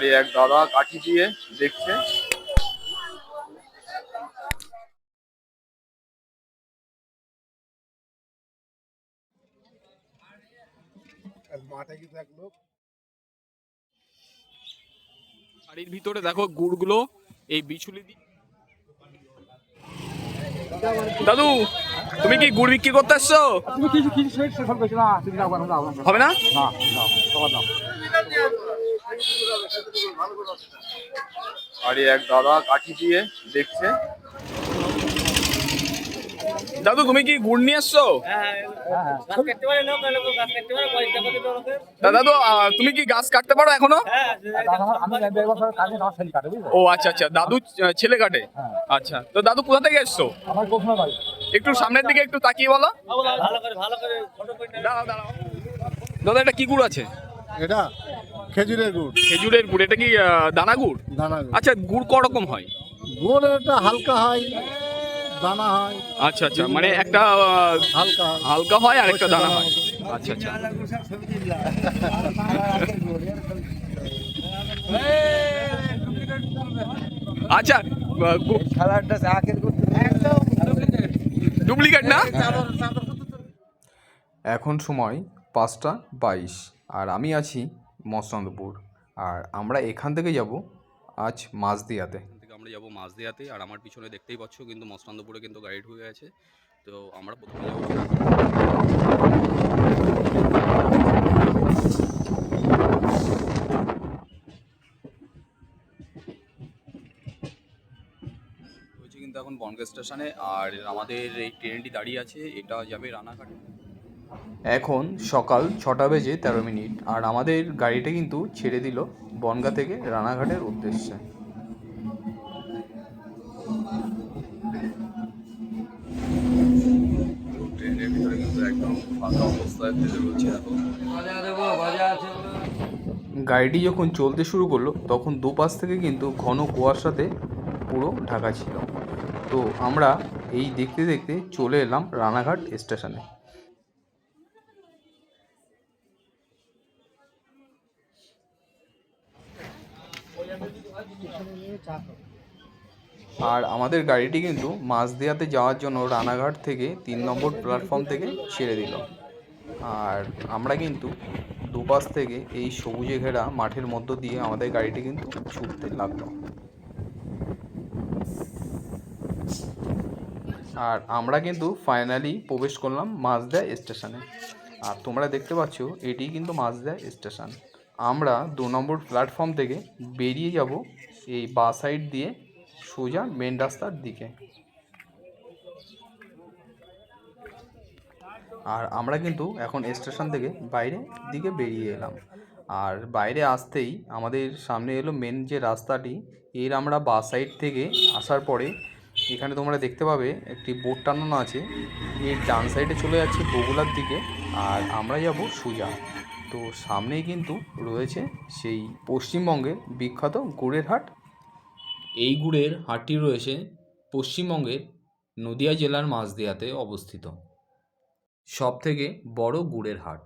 এই এক দাদা কাঠি দিয়ে দেখছে। মাঠে কি থাকল? বাড়ির ভিতরে দেখো গুড়গুলো এই বিচুলি দিয়ে দাদু তুমি কি গুড় বিক্রি করতে আসছো? হবে না আর এক দাদা কাঠি দিয়ে দেখছে। দাদু, তুমি কি গুড় নিয়ে এসছো? দাদু তুমি কি গাছ কাটতে পারো এখনও? ও আচ্ছা আচ্ছা দাদু ছেলে কাটে। আচ্ছা তো দাদু, কোথা থেকে এসছো? একটু সামনের দিকে একটু তাকিয়ে বলো। দাঁড়াও দাঁড়াও দাদা, এটা কি গুড় আছে? এটা খেজুরের গুড়। খেজুরের গুড় এটা কি আহ, দানা গুড়? দানা গুড়। আচ্ছা গুড় ক রকম হয়? গুড় এটা হালকা হয় দানা হয়। আচ্ছা আচ্ছা মানে একটা আহ, হালকা হয়। হালকা হয় আর একটা দানা হয়। আচ্ছা আচ্ছা। আচ্ছা খেলাটা আখের করতে ডুপ্লিকেট না? এখন সময় পাঁচটা বাইশ। আর আমি আছি মসনন্দপুর আর আমরা এখান থেকে যাব আজ মাঝদিয়াতে থেকে আমরা যাব মাঝদিয়াতে আর আমার পিছনে দেখতেই পাচ্ছ কিন্তু মসলান্দপুরে কিন্তু গাইড হয়ে গেছে। তো আমরা প্রথমে যাব কিন্তু এখন বনগা স্টেশনে। আর আমাদের এই ট্রেনটি দাঁড়িয়ে আছে। এটা যাবে রানাঘাটে। এখন সকাল ছটা বেজে তেরো মিনিট আর আমাদের গাড়িটা কিন্তু ছেড়ে দিল বনগা থেকে রানাঘাটের উদ্দেশ্যে। ট্রেনের ভিতরে কিন্তু একদম ফাঁকা অবস্থায় ফেলে রয়েছে গাড়িটি যখন চলতে শুরু করল তখন দুপাশ থেকে কিন্তু ঘন কুয়াশাতে পুরো ঢাকা ছিল। তো আমরা এই দেখতে দেখতে চলে এলাম রানাঘাট স্টেশনে। আর আমাদের গাড়িটি কিন্তু মাঝদিয়াতে যাওয়ার জন্য রানাঘাট থেকে তিন নম্বর প্ল্যাটফর্ম থেকে ছেড়ে দিল। আর আমরা কিন্তু দুপাশ থেকে এই সবুজে ঘেরা মাঠের মধ্য দিয়ে আমাদের গাড়িটি কিন্তু ছুটতে লাগল। আর আমরা কিন্তু ফাইনালি প্রবেশ করলাম মাঝদা স্টেশনে। আর তোমরা দেখতে পাচ্ছ, এটি কিন্তু মাঝদা স্টেশন। আমরা দু নম্বর প্ল্যাটফর্ম থেকে বেরিয়ে যাব এই বা সাইড দিয়ে সোজা মেন রাস্তার দিকে। আর আমরা কিন্তু এখন স্টেশন থেকে বাইরে দিকে বেরিয়ে এলাম। আর বাইরে আসতেই আমাদের সামনে এলো মেন যে রাস্তাটি, এর আমরা বা সাইড থেকে আসার পরে এখানে তোমরা দেখতে পাবে একটি বোর্ড টানানো আছে। এর ডান সাইডে চলে যাচ্ছে বগুলার দিকে, আর আমরা যাব সুজা। তো সামনেই কিন্তু রয়েছে সেই পশ্চিমবঙ্গের বিখ্যাত গুড়ের হাট। এই গুড়ের হাটটি রয়েছে পশ্চিমবঙ্গের নদিয়া জেলার মাঝদিয়াতে অবস্থিত। সব থেকে বড় গুড়ের হাট।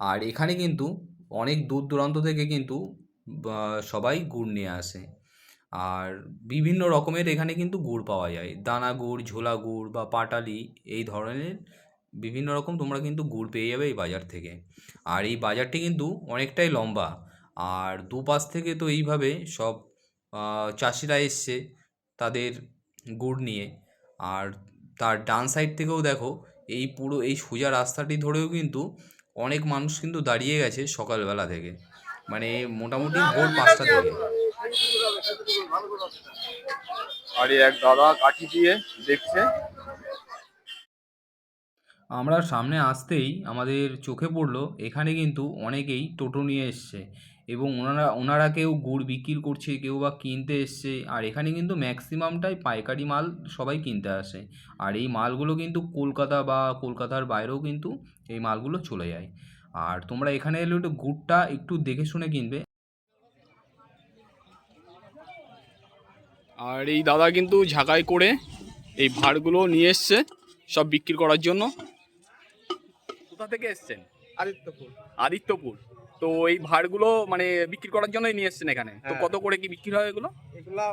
আর এখানে কিন্তু অনেক দূর দূরান্ত থেকে কিন্তু সবাই গুড় নিয়ে আসে। আর বিভিন্ন রকমের এখানে কিন্তু গুড় পাওয়া যায়। দানা গুড়, ঝোলা গুড় বা পাটালি এই ধরনের বিভিন্ন রকম তোমরা কিন্তু গুড় পেয়ে যাবে এই বাজার থেকে। আর এই বাজারটি কিন্তু অনেকটাই লম্বা। আর দুপাশ থেকে তো এইভাবে সব চাষিরা এসছে তাদের গুড় নিয়ে। আর তার ডান সাইড থেকেও দেখো, এই পুরো, এই সোজা রাস্তাটি ধরেও কিন্তু অনেক মানুষ কিন্তু দাঁড়িয়ে গেছে সকালবেলা থেকে। মানে মোটামুটি ভোর পাঁচটা থেকে। আর এক দাদা কাঠি দিয়ে দেখছে আমরা সামনে আসতেই আমাদের চোখে পড়ল, এখানে কিন্তু অনেকেই টোটো নিয়ে এসছে এবং ওনারা ওনারা কেউ গুড় বিক্রি করছে, কেউ বা কিনতে এসছে, আর এখানে কিন্তু ম্যাক্সিমামটাই পাইকারি মাল সবাই কিনতে আসে। আর এই মালগুলো কিন্তু কলকাতা বা কলকাতার বাইরেও কিন্তু এই মালগুলো চলে যায়। আর তোমরা এখানে এলে একটু গুড়টা একটু দেখে শুনে কিনবে। আর এই দাদা কিন্তু ঝাঁকাই করে এই ভাড়গুলো নিয়ে এসছে, সব বিক্রি করার জন্য। কোথা থেকে এসছেন? আদিত্যপুর। আদিত্যপুর। তো এই ভাড়গুলো মানে বিক্রি করার জন্যই নিয়ে এসেছেন এখানে? তো হ্যাঁ। কত করে কি বিক্রি হয় এগুলো? এগুলা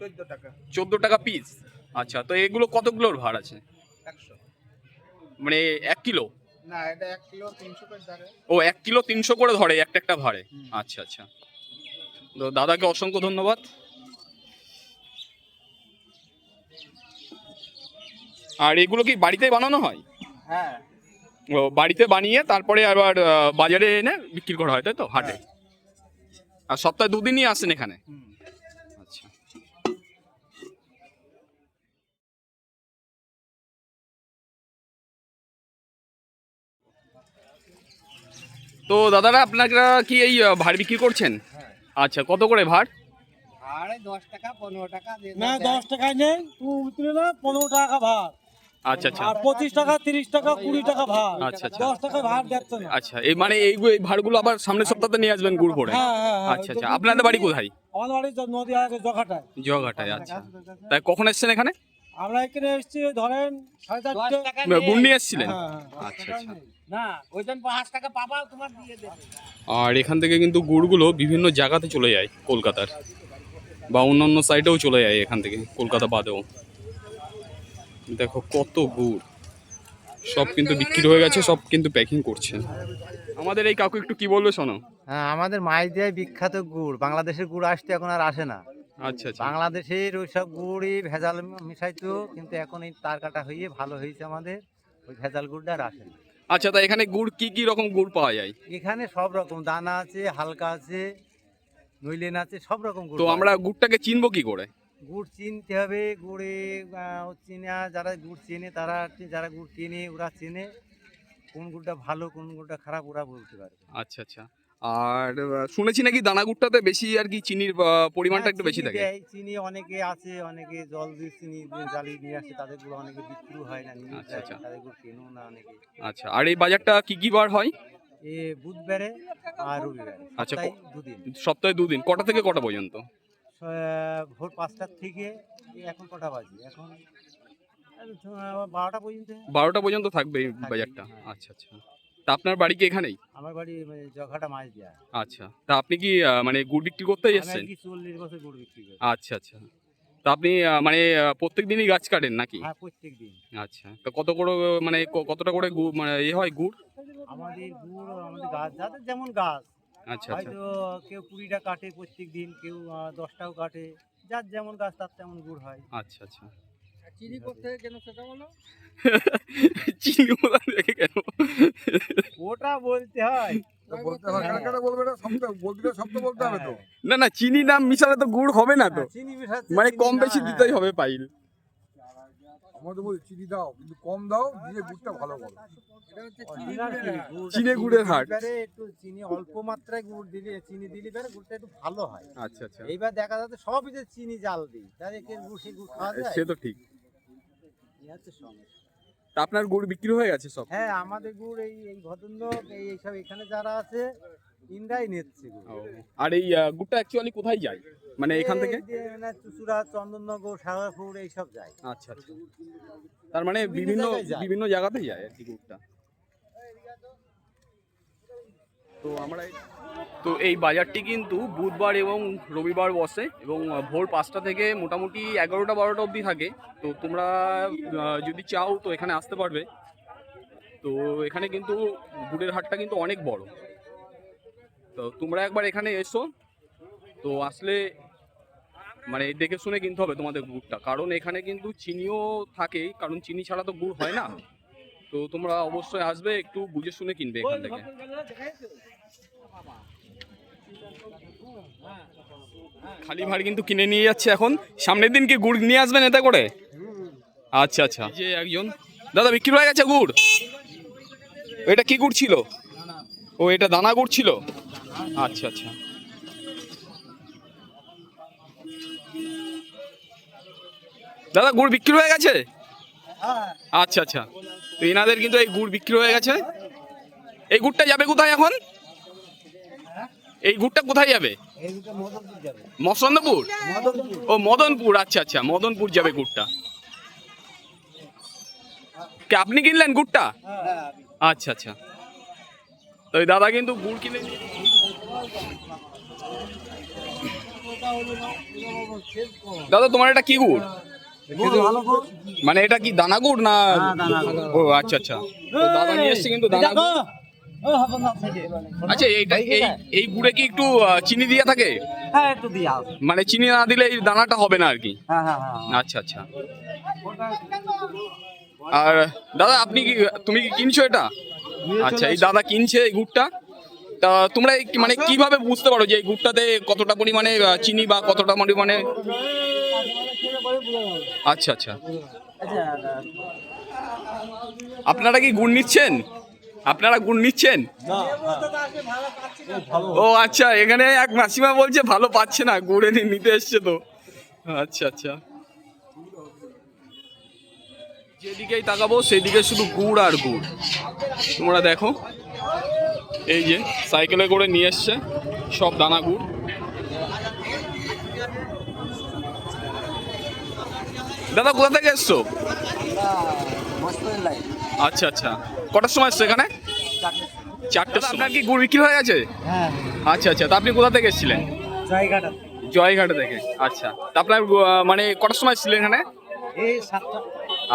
চোদ্দ টাকা। চোদ্দ টাকা পিস আচ্ছা তো এগুলো কতগুলোর ভাড় আছে? একশো। মানে এক কিলো? না এটা এক কিলো তিনশো করে ধরে। ও এক কিলো তিনশো করে ধরে একটা একটা ভাড়ে? আচ্ছা আচ্ছা। তো দাদাকে অসংখ্য ধন্যবাদ। আর এগুলো কি বাড়িতেই বানানো হয়? হ্যাঁ। ও বাড়িতে বানিয়ে তারপরে আবার বাজারে এনে বিক্রি করা হয় তাই তো? হাটে? আর সপ্তাহে দুদিনই আসেন এখানে? আচ্ছা। তো দাদারা আপনারা কি এই ভাড় বিক্রি করছেন? হ্যাঁ। আচ্ছা কত করে ভাড়? আরে দশ টাকা পনেরো টাকা না দশ টাকায় নেই তুমি না পনেরো টাকা ভাড়। আচ্ছা আচ্ছা। আর পঁচিশ টাকা তিরিশ টাকা কুড়ি টাকা ভাড়। আচ্ছা, আচ্ছা। দশ টাকা ভাড় দেখতো না। আচ্ছা এই মানে এইগুলো এই ভাড়গুলো আবার সামনের সপ্তাহে নিয়ে আসবেন গুড় হ্যাঁ হ্যাঁ হ্যাঁ। আচ্ছা আচ্ছা। আপনাদের বাড়ি কোথায়? আমার বাড়ি তো জগাটায় জগাটায় আচ্ছা। তাই কখন এসেছেন এখানে? আমরা এখানে এসেছি ধরেন সাড়ে চারটে। গুড় নিয়ে এসেছিলেন? আচ্ছা আচ্ছা। আর এখান থেকে কিন্তু গুড়গুলো বিভিন্ন জায়গাতে চলে যায় কলকাতার। বা অন্যান্য সাইডেও চলে যায় এখান থেকে কলকাতা বাদেও। দেখো কত গুড়। সব কিন্তু বিক্রি হয়ে গেছে সব কিন্তু প্যাকিং করছে। আমাদের এই কাকু একটু কি বলবে শোনো? হ্যাঁ আমাদের মাইদিয়ায় বিখ্যাত গুড় বাংলাদেশের গুড় আসতে এখন আর আসে না। আচ্ছা আচ্ছা। বাংলাদেশের ওইসব গুড়ই ভেজাল মিশাইতো কিন্তু এখন এই তার কাটা হয়ে ভালো হয়েছে আমাদের ওই ভেজাল গুড়টা আর আসে না। আচ্ছা তা এখানে গুড় কি কি রকম গুড় পাওয়া যায়? এখানে সব রকম দানা আছে হালকা আছে নইলেন আছে সব রকম গুড় তো আমরা গুড়টাকে চিনবো কি করে? গুড় চিনতে হবে গুড়ে চিনা যারা গুড় চেনে তারা যারা গুড় চেনে ওরা চেনে। কোন গুড়টা ভালো কোন গুড়টা খারাপ ওরা বলতে পারে। আচ্ছা আচ্ছা। আর শুনেছি নাকি দানা গুড়টাতে বেশি আর কি চিনির পরিমাণটা হ্যাঁ, একটু বেশি থাকে? চিনি অনেকে আছে অনেকে জল দিয়ে চিনি দিয়ে জ্বালিয়ে নিয়ে আসে তাদেরগুলো অনেকে বিক্রি হয় না আচ্ছা, আচ্ছা। তাদেরগুলো কেনেও না অনেকে। আচ্ছা আর এই বাজারটা কি কি বার হয়? এ বুধবারে আর রবিবারে। আচ্ছা, দুদিন। সপ্তাহে দুদিন কটা থেকে কটা পর্যন্ত? ভোর পাঁচটার থেকে এখন কটা বাজে? এখন বারোটা পর্যন্ত। বারোটা পর্যন্ত থাকবে এই বাজারটা? হ্যাঁ। আচ্ছা আচ্ছা। তা আপনার বাড়ি কি এখানেই? আমার বাড়ি মানে জঘাটা মাছ দেওয়া আচ্ছা। তা আপনি কি আহ, মানে গুড় বিক্রি এসেছেন? আর চল্লিশ বছর গুড় বিক্রি করি। আচ্ছা আচ্ছা। তা আপনি আহ, মানে প্রত্যেক দিনই গাছ কাটেন নাকি? হ্যাঁ প্রত্যেক দিন। আচ্ছা। তো কত করে আহ, মানে ক- কতটা করে গুড় মানে এ হয় গুড়? আমাদের গুড় আমাদের গাছ যাদের যেমন গাছ। আচ্ছা আচ্ছা। হয়তো কেউ কুড়িটা কাটে প্রত্যেক দিন কেউ দশটাও কাটে। যার যেমন গাছ তার তেমন গুড় হয়। আচ্ছা আচ্ছা। চিনি করতে কেন সেটা বলো? চিনি কোথা থেকে কেন? ওটা বলতে হয়। বলতে হবে হ্যাঁ। বলবে না শব্দ বলতে শব্দ বলতে হবে তো। না না চিনি নাম মিশালে তো গুড় হবে না তো। হ্যাঁ, মানে কম বেশি হ্যাঁ। দিতেই হবে পাইল। আমাদের বলি চিনি দাও কিন্তু কম দাও দিয়ে গুড়টা ভালো করো। চিনি, গুড়ের হাট। একটু চিনি অল্প মাত্রায় গুড় দিলে চিনি দিলে পরে গুড়টা একটু ভালো হয়। আচ্ছা আচ্ছা। এইবার দেখা যাচ্ছে সবই যে চিনি জাল দিই তাহলে কে গুড় সে গুড় খাওয়া যায়? সে তো ঠিক। হচ্ছে সমস্যা। তা আপনার গুড় বিক্রি হয়ে গেছে সব? হ্যাঁ আমাদের গুড় এই এই ভদ্রলোক এই এইসব এখানে যারা আছে ইন্দ্রাই নিচ্ছে আর এই গুড়টা অ্যাকচুয়ালি কোথায় যায়? মানে এখান থেকে? মানে চুচুড়া চন্দননগর সাগরপুর এইসব যায়। আচ্ছা আচ্ছা। তার মানে বিভিন্ন বিভিন্ন জায়গাতেই যায় আর কি গুড়টা তো আমরা তো এই বাজারটি কিন্তু বুধবার এবং রবিবার বসে এবং ভোর পাঁচটা থেকে মোটামুটি এগারোটা বারোটা অবধি থাকে। তো তোমরা যদি চাও তো এখানে আসতে পারবে। তো এখানে কিন্তু গুড়ের হাটটা কিন্তু অনেক বড়। তো তোমরা একবার এখানে এসো। তো আসলে মানে দেখে শুনে কিনতে হবে তোমাদের গুড়টা। কারণ এখানে কিন্তু চিনিও থাকে কারণ চিনি ছাড়া তো গুড় হয় না। তো তোমরা অবশ্যই আসবে একটু বুঝে শুনে কিনবে এখান থেকে। খালি ভাড় কিন্তু কিনে নিয়ে যাচ্ছে এখন। সামনের দিন কি গুড় নিয়ে আসবেন এতে করে? আচ্ছা আচ্ছা। যে একজন। দাদা বিক্রি হয়ে গেছে গুড়? এটা কি গুড় ছিল? ও এটা দানা গুড় ছিল? আচ্ছা আচ্ছা। দাদা, গুড় বিক্রি হয়ে গেছে? আচ্ছা আচ্ছা। তো এনাদের কিন্তু এই গুড় বিক্রি হয়ে গেছে। এই গুড়টা যাবে কোথায় এখন? এই গুড়টা কোথায় যাবে? মসন্দপুর? ও, মদনপুর। আচ্ছা আচ্ছা মদনপুর যাবে গুড়টা। আপনি কিনলেন গুড়টা? আচ্ছা আচ্ছা। তো দাদা কিন্তু গুড় কিনে নিয়ে দাদা তোমার এটা কি গুড়? মানে এটা কি দানা গুড় না ও আচ্ছা আচ্ছা। দাদা নিয়ে এসছে কিন্তু দানা আচ্ছা এইটা এই এই গুড়ে কি একটু চিনি দিয়ে থাকে? হ্যাঁ একটু দিয়া মানে চিনি না দিলে এই দানাটা হবে না আর কি? হ্যাঁ হ্যাঁ হ্যাঁ আচ্ছা আচ্ছা। আর দাদা আপনি কি তুমি কি কিনছো এটা? আচ্ছা এই দাদা কিনছে এই গুড়টা? তা তোমরা মানে কীভাবে বুঝতে পারো যে এই গুড়টাতে কতটা পরিমাণে চিনি বা কতটা পরিমাণে? আচ্ছা আচ্ছা। আপনারা কি গুড় নিচ্ছেন? আপনারা গুড় নিচ্ছেন? ও আচ্ছা এখানে এক মাসিমা বলছে ভালো পাচ্ছে না গুড় এনে নিতে এসছে তো। আচ্ছা আচ্ছা। যেদিকেই তাকাবো সেদিকে শুধু গুড় আর গুড়। তোমরা দেখো। এই যে সাইকেলে করে নিয়ে এসছে সব দানা গুড় দাদা কোথা থেকে এসছো? আচ্ছা আচ্ছা। কটার সময় এসছো এখানে? চারটের সময়। আপনার কি গুড় বিক্রি হয়ে গেছে? হ্যাঁ। আচ্ছা আচ্ছা। তা আপনি কোথা থেকে এসেছিলেন? জায়গাটা জয়ঘাট থেকে। আচ্ছা। তা আপনার মানে কটার সময় ছিলেন এখানে? এই সাতটা।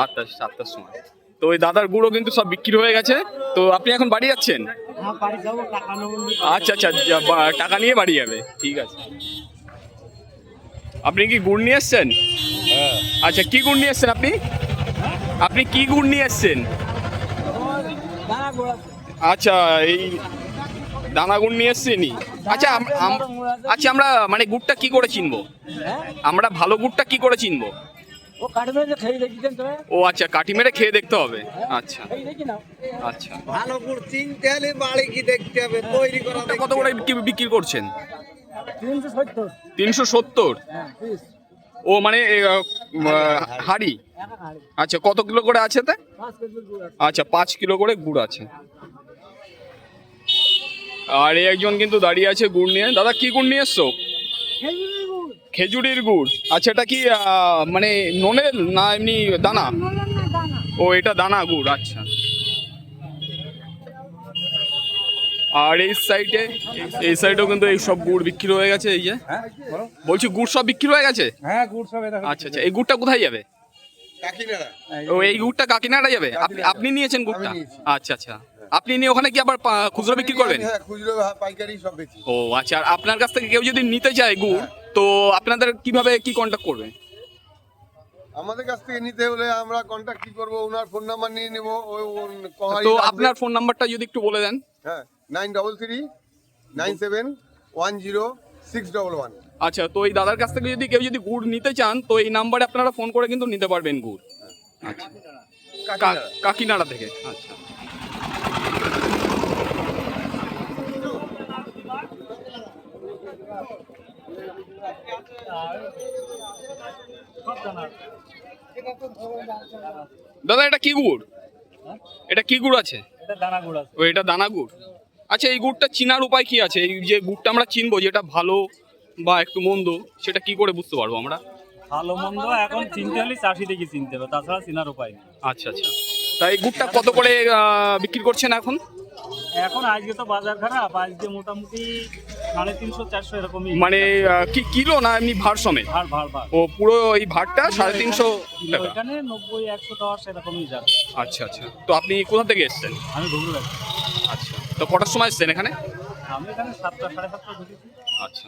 আটটা সাতটার সময়। তো ওই দাদার গুঁড়ো কিন্তু সব বিক্রি হয়ে গেছে। তো আপনি এখন বাড়ি যাচ্ছেন? নেব আচ্ছা আচ্ছা যা- টাকা নিয়ে বাড়ি যাবে ঠিক আছে। আপনি কি গুড় নিয়ে এসছেন? আচ্ছা কি গুড় নিয়ে এসছেন আপনি? আপনি কি গুড় নিয়ে এসছেন? আচ্ছা এই দানা গুড় নিয়ে এসছেনই আচ্ছা আচ্ছা আমরা মানে গুড়টা কি করে চিনবো? আমরা ভালো গুড়টা কি করে চিনবো? ও আচ্ছা কাঠি মেরে খেয়ে দেখতে হবে? আচ্ছা। আচ্ছা। ভালো গুড় চিনতে হলে বাড়ি কি দেখতে হবে তৈরি করা কত করে বিক্রি বিক্রি করছেন? তিনশো সত্তর। হ্যাঁ ও মানে হাড়ি? আচ্ছা কত কিলো করে আছে তে আচ্ছা পাঁচ কিলো করে গুড় আছে। আর এই একজন কিন্তু দাঁড়িয়ে আছে গুড় নিয়ে। দাদা কি গুড় নিয়ে এসছো? খেজুরের গুড়। আচ্ছা এটা কি মানে ননের না এমনি দানা? ও এটা দানা গুড় আচ্ছা। আর এই সাইডে এই সাইডেও কিন্তু এই সব গুড় বিক্রি হয়ে গেছে এই যে। হ্যাঁ বলছি গুড় সব বিক্রি হয়ে গেছে? হ্যাঁ গুড় সব এটা আচ্ছা আচ্ছা এই গুড়টা কোথায় যাবে? ও এই গুড়টা কাকিনাড়া যাবে? আপনি আপনি নিয়েছেন গুড়টা? আচ্ছা আচ্ছা। আপনি নিয়ে ওখানে কি আবার পা- খুচরো বিক্রি করবেন? হ্যাঁ খুচরো হ্যাঁ, পাইকারি সব ও আচ্ছা আর আপনার কাছ থেকে কেউ যদি নিতে চায় গুড় তো আপনাদের কীভাবে কি কন্ট্যাক্ট করবে? আমাদের কাছ থেকে নিতে হলে আমরা কন্ট্যাক্ট কি করব? ওনার ফোন নাম্বার নিয়ে নেব তো আপনার ফোন নাম্বারটা যদি একটু বলে দেন। হ্যাঁ nine double three nine seven one zero six double one আচ্ছা তো এই দাদার কাছ থেকে যদি কেউ যদি গুড় নিতে চান তো এই নাম্বারে আপনারা ফোন করে কিন্তু নিতে পারবেন গুড়। আচ্ছা। কাকিনাড়া থেকে। আচ্ছা। দাদা এটা কি গুড়? এটা কি গুড় আছে? এটা দানা গুড় ও এটা দানা গুড়? আচ্ছা এই গুড়টা চিনার উপায় কি আছে? এই যে গুড়টা আমরা চিনবো যেটা ভালো বা একটু মন্দ সেটা কি করে বুঝতে পারব আমরা? ভালো মন্দ এখন চিনতে হলে চাষি থেকে চিনতে হবে তাছাড়া চিনার উপায় নেই। আচ্ছা আচ্ছা। তা এই গুড়টা কত করে বিক্রি করছেন এখন? এখন আজকে তো বাজার খারাপ আজকে মোটামুটি সাড়ে তিনশো চারশো এরকমই মানে আহ, কি কিলো না এমনি ভার সমেত? ভাড় ভাড় ও পুরো এই ভারটা সাড়ে তিনশো টাকা? ওইখানে নব্বই একশো দশ এরকমই যাবে। আচ্ছা আচ্ছা। তো আপনি কোথা থেকে এসেছেন? আমি ঘুরে আচ্ছা। তো কটার সময় এসেছেন এখানে? আমি এখানে সাতটা সাড়ে সাতটা ঢুকেছি। আচ্ছা।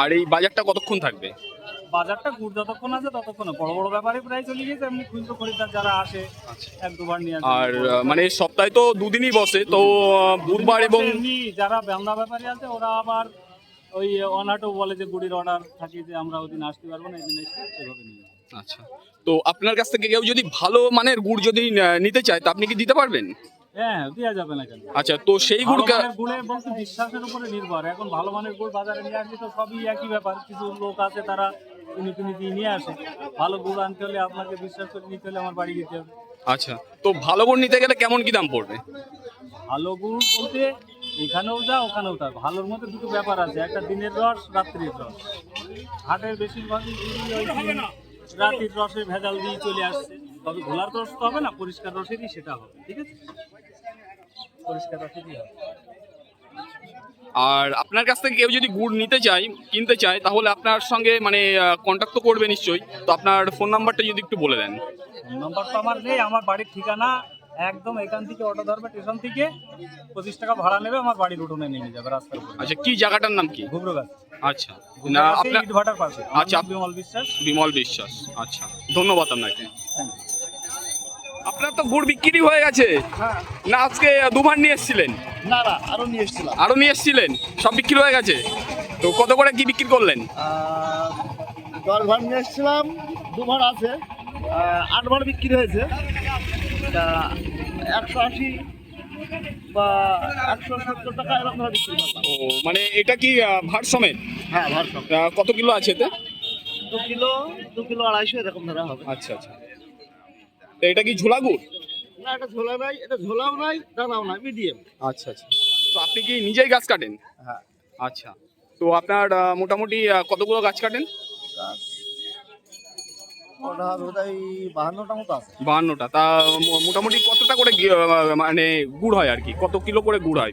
আর এই বাজারটা কতক্ষণ থাকবে? বাজারটা গুড় যতক্ষণ আছে ততক্ষণ। বড় বড় ব্যাপারে প্রায় চলে গেছে এমনি খুচরো খরিদ্দার যারা আসে আচ্ছা। এক দুবার নিয়ে আসে। আর আহ, মানে সপ্তাহে তো দুদিনই বসে তো আহ, বুধবার এবং এমনি যারা বাংলা ব্যাপারী আছে ওরা আবার ওই অনাটো বলে যে গুড়ির অর্ডার থাকে যে আমরা ওদিন আসতে পারব না এদিন এসে সেভাবে নিয়ে যাই। আচ্ছা। তো আপনার কাছ থেকে কেউ যদি ভালো মানের গুড় যদি আহ, নিতে চায় তা আপনি কি দিতে পারবেন? হ্যাঁ দেওয়া যাবে না কেন? আচ্ছা তো সেই ভালো গুড় কা- মানের গুড়ে বলতে বিশ্বাসের উপরে নির্ভর। এখন ভালো মানের গুড় বাজারে নিয়ে আসলে তো সবই একই ব্যাপার। কিছু লোক আছে তারা কিনে কিনে দিয়ে নিয়ে আসে। ভালো গুড় আনতে হলে আপনাকে বিশ্বাস করে নিতে হলে আমার বাড়ি দিতে হবে। আচ্ছা তো ভালো গুড় নিতে গেলে কেমন কি দাম পড়বে? ভালো গুড় বলতে এখানেও যা ওখানেও তা। ভালোর মধ্যে দুটো ব্যাপার আছে। একটা দিনের রস রাত্রির রস। হাটের বেশিরভাগই রাত্রির রসের ভেজাল দিয়ে চলে আসছে। তবে ঘোলার রস তো হবে না পরিষ্কার রসেরই সেটা হবে ঠিক আছে? পরিষ্কার রসেরই হবে। আর আপনার কাছ থেকে কেউ যদি গুড় নিতে চায় কিনতে চায় তাহলে আপনার সঙ্গে মানে কন্ট্যাক্ট তো করবে নিশ্চয়ই। তো আপনার ফোন নাম্বারটা যদি একটু বলে দেন। ফোন নাম্বার তো আমার নেই আমার বাড়ির ঠিকানা একদম এখান থেকে অটো ধরবে স্টেশন থেকে পঁচিশ টাকা ভাড়া নেবে আমার বাড়ির উঠোনে নিয়ে যাবে রাস্তার উপরে। আচ্ছা কি জায়গাটার নাম কি? ঘুবরো গাছ আচ্ছা না আপনার পাশে আচ্ছা। বিমল বিশ্বাস। বিমল বিশ্বাস আচ্ছা ধন্যবাদ আপনাকে। আপনার তো গুড় বিক্রি হয়ে গেছে। না আজকে দুবার নিয়ে এসেছিলেন? না না আরও নিয়ে এসেছিলাম। আরও নিয়ে এসেছিলেন? সব বিক্রি হয়ে গেছে? তো কত করে কি বিক্রি করলেন? আহ, দশ ভার নিয়ে এসেছিলাম আছে আট ভার বিক্রি হয়েছে। একশো আশি বা একশো সত্তর টাকা এরকম ভাবে বিক্রি করলাম ও মানে এটা কি ভার সমেত হ্যাঁ ভার সব আহ, কত কিলো আছে এতে দু কিলো দু কিলো আড়াইশো এরকম ধরা হবে। আচ্ছা আচ্ছা। তো এটা কি ঝোলা গুড়? না এটা ঝোলা নাই এটা ঝোলাও নাই দানাও নাই মিডিয়াম আচ্ছা আচ্ছা। তো আপনি কি নিজেই গাছ কাটেন? হ্যাঁ। আচ্ছা। তো আপনার মোটামুটি কতগুলো গাছ কাটেন? গাছ ওটা বোধহয় বাহান্নটা মতো আছে। বাহান্নটা। তা মো- মোটামুটি কতটা করে গি- মানে গুড় হয় আর কি? কত কিলো করে গুড় হয়?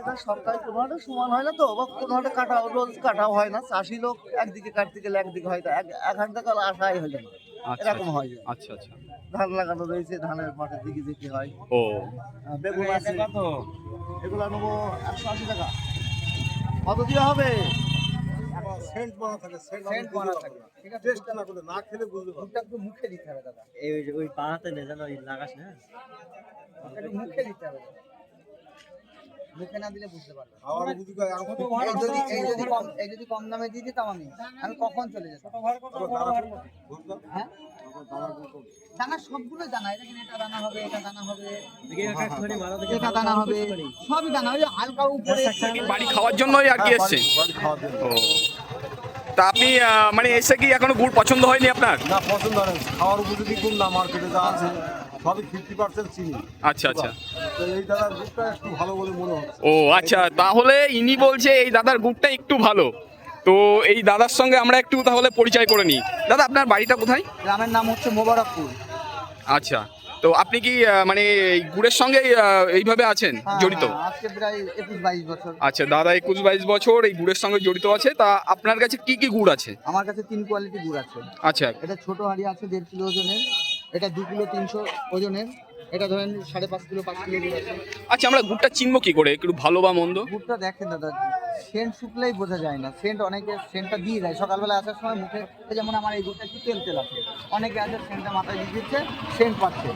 এটা সপ্তাহে কোনো সমান হয় না তো বা কোনো হাটে কাটা রোজ কাটাও হয় না। চাষি লোক একদিকে কাটতে গেলে একদিকে হয় না। এক এক ঘণ্টা কাল আসাই হয় না। আচ্ছা এরকম হয়। যায়। আচ্ছা আচ্ছা। ধান লাগানো রয়েছে ধানের মাঠের দিকে যেতে হয়। ও। আহ, বেগুন আছে। এগুলো নেব একশো আশি টাকা। কত দিয়ে হবে? সেন্ট বানা থাকে সেন্ট বানা থাকে। ঠিক আছে টেস্ট না করে না খেলে বুঝতে পারবে। একটু মুখে দিতে হবে দাদা। এই ওই ওই পাহাতে নে জানো ওই লাগাস না? মুখে দিতে হবে। মুখে না দিলে বুঝতে পারবে যদি এই যদি কম? এই যদি কম দামে দিয়ে দিতাম আমি আমি কখন চলে যেতাম? হ্যাঁ? দানা সবগুলো দানা এটা দানা হবে এটা দানা হবে। এটা দানা হবে সবই দানা ওই হালকা উপরে বাড়ি খাওয়ার জন্যই আর কি এসছে। তা আপনি মানে এসে কি এখনও গুড় পছন্দ হয়নি আপনার? না পছন্দ হয় খাওয়ার উপযোগী গুণ না মার্কেটে যা আছে। সবই ফিফটি পার্সেন্ট চিনি। আচ্ছা আচ্ছা। তো এই দাদার গুড়টা একটু ভালো বলে মনে হচ্ছে। ও আচ্ছা তাহলে ইনি বলছে এই দাদার গুড়টা একটু ভালো। তো এই দাদার সঙ্গে আমরা একটু তাহলে পরিচয় করে নিই। দাদা আপনার বাড়িটা কোথায়? গ্রামের নাম হচ্ছে মোবারকপুর। আচ্ছা তো আপনি কি আহ, মানে এই গুড়ের সঙ্গে আহ, এইভাবে আছেন হ্যাঁ, জড়িত? হ্যাঁ, আজকে প্রায় একুশ বাইশ বছর। আচ্ছা দাদা একুশ বাইশ বছর এই গুড়ের সঙ্গে জড়িত আছে। তা আপনার কাছে কি কি গুড় আছে? আমার কাছে তিন কোয়ালিটি গুড় আছে। আচ্ছা। এটা ছোট হাঁড়ি আছে দেড় কিলো ওজনের। এটা দু কিলো তিনশো ওজনের। এটা ধরেন সাড়ে পাঁচ কিলো পাঁচ কিলো আচ্ছা আমরা গুড়টা চিনবো কি করে? একটু ভালো বা মন্দ? গুড়টা দেখেন দাদা সেন্ট শুকলেই বোঝা যায় না। সেন্ট অনেকে সেন্টটা দিয়ে দেয় সকালবেলা আসার সময় মুখে যেমন আমার এই গুড়টা একটু তেল তেল আছে। অনেকে আছে সেন্টটা মাথায় দিয়ে দিচ্ছে সেন্ট পাচ্ছে।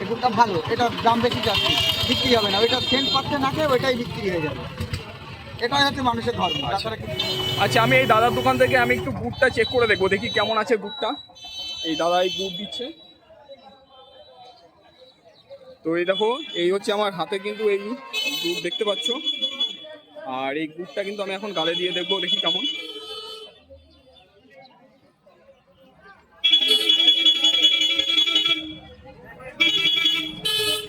এই গুড়টা ভালো। এটা দাম বেশি যাচ্ছে। বিক্রি হবে না। ওইটা সেন্ট পাচ্ছে না খেয়ে ওইটাই বিক্রি হয়ে যাবে। এটাই হচ্ছে মানুষের ধর্ম। আচ্ছা আমি এই দাদার দোকান থেকে আমি একটু গুড়টা চেক করে দেখব। দেখি কেমন আছে গুড়টা। এই দাদা এই গুড় দিচ্ছে। তো এই দেখো, এই হচ্ছে আমার হাতে কিন্তু এই গুড় দেখতে পাচ্ছ। আর এই গুড়টা কিন্তু আমি এখন গালে দিয়ে দেখব, দেখি কেমন।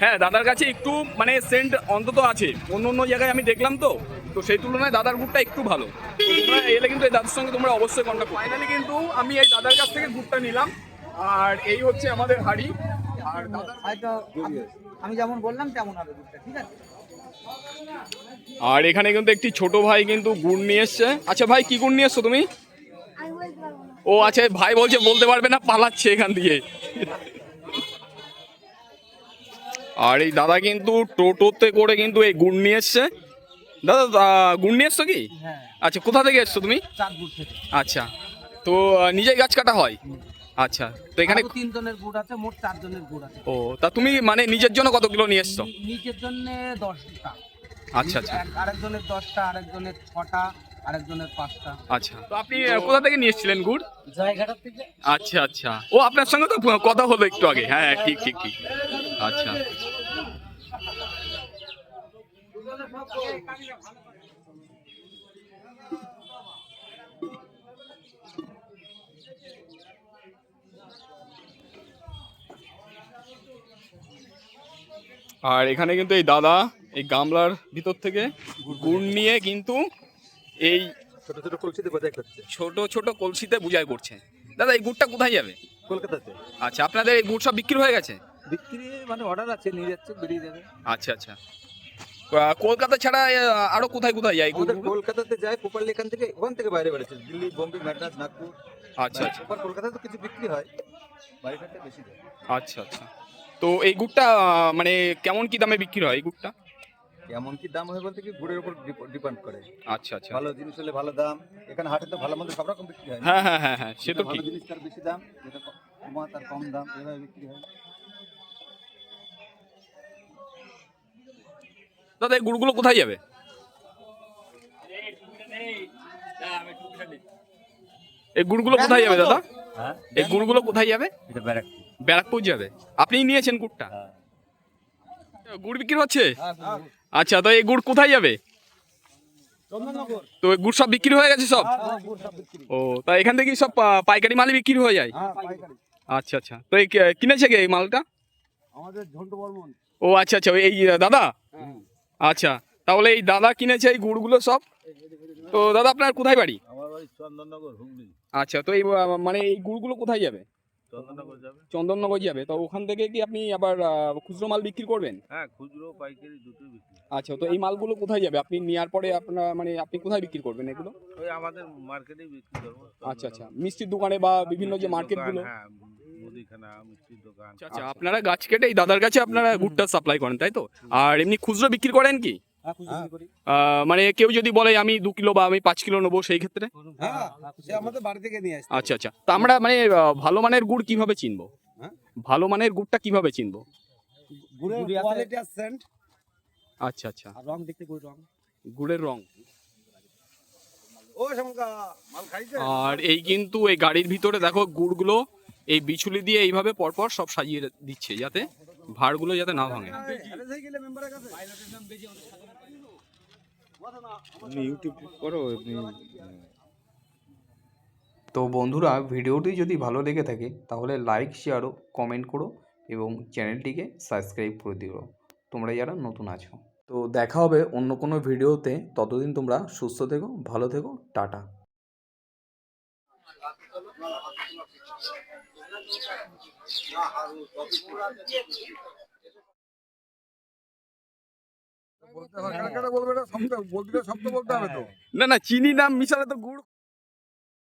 হ্যাঁ দাদার কাছে একটু মানে সেন্ট অন্তত আছে। অন্য অন্য জায়গায় আমি দেখলাম তো তো সেই তুলনায় দাদার গুড়টা একটু ভালো। তোমরা এলে কিন্তু এই দাদার সঙ্গে তোমরা অবশ্যই কন্ট্যাক্ট ফাইনালি কিন্তু আমি এই দাদার কাছ থেকে গুড়টা নিলাম। আর এই হচ্ছে আমাদের হাড়ি। আর হয়তো আমি- যেমন বললাম তেমন হবে দুধটা ঠিক আছে? আর এখানে কিন্তু একটি ছোট ভাই কিন্তু গুড় নিয়ে এসছে। আচ্ছা ভাই কি গুড় নিয়ে এসছো তুমি? ও আচ্ছা ভাই বলছে বলতে পারবে না পালাচ্ছে এখান দিয়ে। আর এই দাদা কিন্তু টোটোতে করে কিন্তু এই গুড় নিয়ে এসছে। দাদা গুড় নিয়ে এসছো কি? হ্যাঁ। আচ্ছা কোথা থেকে এসছো তুমি? আচ্ছা তো নিজেই গাছ কাটা হয়? আচ্ছা তো এখানে আরও তিনজনের গুড় আছে মোট চারজনের গুড় আছে। ও তা তুমি মানে নিজের জন্য কত কিলো নিয়ে এসছো? নিজের জন্য দশটা। আচ্ছা আচ্ছা। আরেকজনের দশটা আরেকজনের ছটা আরেকজনের পাঁচটা। আচ্ছা তো আপনি কোথা থেকে নিয়ে এসেছিলেন গুড়? জায়গাটার থেকে। আচ্ছা আচ্ছা। ও আপনার সঙ্গে তো কথা হলো একটু আগে। হ্যাঁ ঠিক ঠিক ঠিক। আচ্ছা। আর এখানে কিন্তু এই দাদা এই গামলার ভিতর থেকে গুড় নিয়ে কিন্তু এই ছোট ছোট কলসিতে বোঝাই করছে। ছোট ছোট কলসিতে বুঝাই করছে। দাদা এই গুড়টা কোথায় যাবে? কলকাতাতে। আচ্ছা আপনাদের এই গুড় সব বিক্রি হয়ে গেছে? বিক্রি মানে অর্ডার আছে নিয়ে যাচ্ছে বেরিয়ে যাবে। আচ্ছা আচ্ছা। কলকাতা ছাড়া আরও কোথায় কোথায় যায় কলকাতাতে যায় প্রপারলি এখান থেকে ওখান থেকে বাইরে বেড়েছে দিল্লি বোম্বে ম্যাড্রাস নাগপুর। আচ্ছা আচ্ছা। প্রপার কলকাতায় তো কিছু বিক্রি হয় বাইরেটাতে বেশি যায়। আচ্ছা আচ্ছা। তো এই গুড়টা মানে কেমন কি দামে বিক্রি হয় এই গুড়টা? এমন কি দাম হয় বলতে কি গুড়ের উপর ডিপেন্ড করে। আচ্ছা আচ্ছা। ভালো জিনিস হলে ভালো দাম এখানে হাটে তো ভালো মন্দ সব রকম বিক্রি হয় হ্যাঁ হ্যাঁ হ্যাঁ হ্যাঁ সে তো ভালো ঠিক। জিনিস তার বেশি দাম যেটা কমা তার কম দাম এভাবে বিক্রি হয়। দাদা এই গুড়গুলো কোথায় যাবে? এই গুড়গুলো কোথায় যাবে দাদা? হ্যাঁ? এই গুড়গুলো কোথায় যাবে? এটা ব্যারাক ব্যারাকপুর যাবে। আপনি নিয়েছেন গুড়টা? হ্যাঁ। গুড় বিক্রি হচ্ছে? আচ্ছা তো এই গুড় কোথায় যাবে? তো এই গুড় সব বিক্রি হয়ে গেছে সব? ও তা এখান থেকে সব পাইকারি মালই বিক্রি হয়ে যায়? আচ্ছা আচ্ছা। তো এই কে- কিনেছে কে এই মালটা? আমাদের ঝন্টু বর্মন। ও আচ্ছা আচ্ছা। এই দাদা? আচ্ছা। তাহলে এই দাদা কিনেছে এই গুড়গুলো সব? তো দাদা আপনার কোথায় বাড়ি? আমার বাড়ি চন্দননগর হুগলি। আচ্ছা তো এই মানে এই গুড়গুলো কোথায় যাবে? চন্দননগর যাবে। তো ওখান থেকে কি আপনি আবার খুচরো মাল বিক্রি করবেন? হ্যাঁ খুচরো পাইকারি দুটোই বিক্রি আচ্ছা তো এই মালগুলো কোথায় যাবে? আপনি নেওয়ার পরে আপনার মানে আপনি কোথায় বিক্রি করবেন এগুলো? ওই আমাদের মার্কেটেই বিক্রি করব আচ্ছা আচ্ছা। মিষ্টির দোকানে বা বিভিন্ন যে মার্কেটগুলো? হ্যাঁ মুদিখানা মিষ্টির দোকান। আচ্ছা আচ্ছা। আপনারা গাছ কেটে এই দাদার কাছে আপনারা গুড়টা সাপ্লাই করেন তাই তো? আর এমনি খুচরো বিক্রি করেন কি? মানে কেউ যদি বলে আমি দু কিলো বা আমি পাঁচ কিলো নেব সেই ক্ষেত্রে? হ্যাঁ আমাদের বাড়ি থেকে নিয়ে আসছে। আচ্ছা আচ্ছা। তা আমরা মানে ভালো মানের গুড় কীভাবে চিনবো? হ্যাঁ? ভালো মানের গুড়টা কীভাবে চিনবো? গুড়ের গুড়ি আছে। কোয়ালিটি আর সেন্ট আচ্ছা আচ্ছা। রং দেখতে গুড় রং। গুড়ের রং। ও শঙ্কা মাল খাইছে? আর এই কিন্তু এই গাড়ির ভিতরে দেখো গুড়গুলো এই বিচুলি দিয়ে এইভাবে পরপর সব সাজিয়ে দিচ্ছে যাতে ভাড়গুলো যাতে না ভাঙে। তো বন্ধুরা ভিডিওটি যদি ভালো লেগে থাকে তাহলে লাইক শেয়ার ও কমেন্ট করো এবং চ্যানেলটিকে সাবস্ক্রাইব করে দিও। তোমরা যারা নতুন আছো। তো দেখা হবে অন্য কোনো ভিডিওতে। ততদিন তোমরা সুস্থ থেকো ভালো থেকো টাটা। না না না চিনি নাম মিশালে তো গুড়।